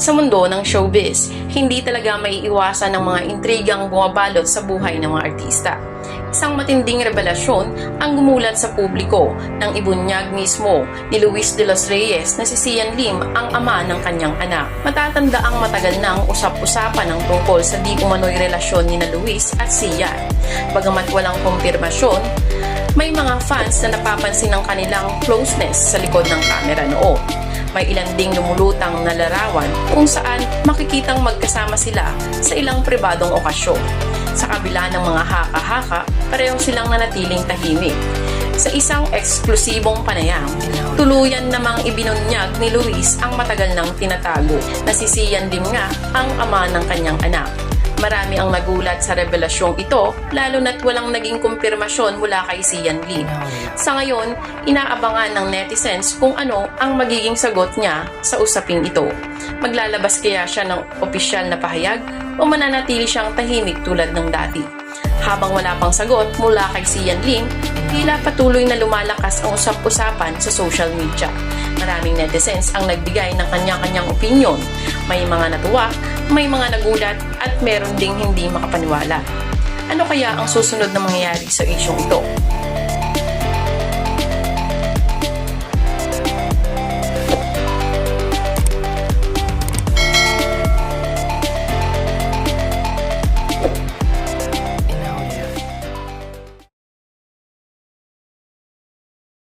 Sa mundo ng showbiz, hindi talaga may iwasan ng mga intrigang bumabalot sa buhay ng mga artista. Isang matinding revelasyon ang gumulat sa publiko nang ibunyag mismo ni Luis de los Reyes na si Sian Lim ang ama ng kanyang anak. Matatanda ang matagal nang usap-usapan ng tungkol sa di umano'y relasyon ni na Luis at Sian. Bagamat walang kumpirmasyon, may mga fans na napapansin ang kanilang closeness sa likod ng kamera noon. May ilan ding lumulutang na larawan kung saan makikitang magkasama sila sa ilang pribadong okasyon. Sa kabila ng mga haka-haka, pareho silang nanatiling tahimik. Sa isang eksklusibong panayam, tuluyan namang ibinunyag ni Luis ang matagal nang tinatago na si Sian Lim nga ang ama ng kanyang anak. Marami ang nagulat sa revelasyong ito, lalo na't walang naging kumpirmasyon mula kay Sian Lim. Sa ngayon, inaabangan ng netizens kung ano ang magiging sagot niya sa usaping ito. Maglalabas kaya siya ng opisyal na pahayag o mananatili siyang tahimik tulad ng dati. Habang wala pang sagot mula kay Sian Lim, tila patuloy na lumalakas ang usap-usapan sa social media. Maraming netizens ang nagbigay ng kanya-kanyang opinion. May mga natuwa, may mga nagulat, at meron ding hindi makapaniwala. Ano kaya ang susunod na mangyayari sa isyong ito?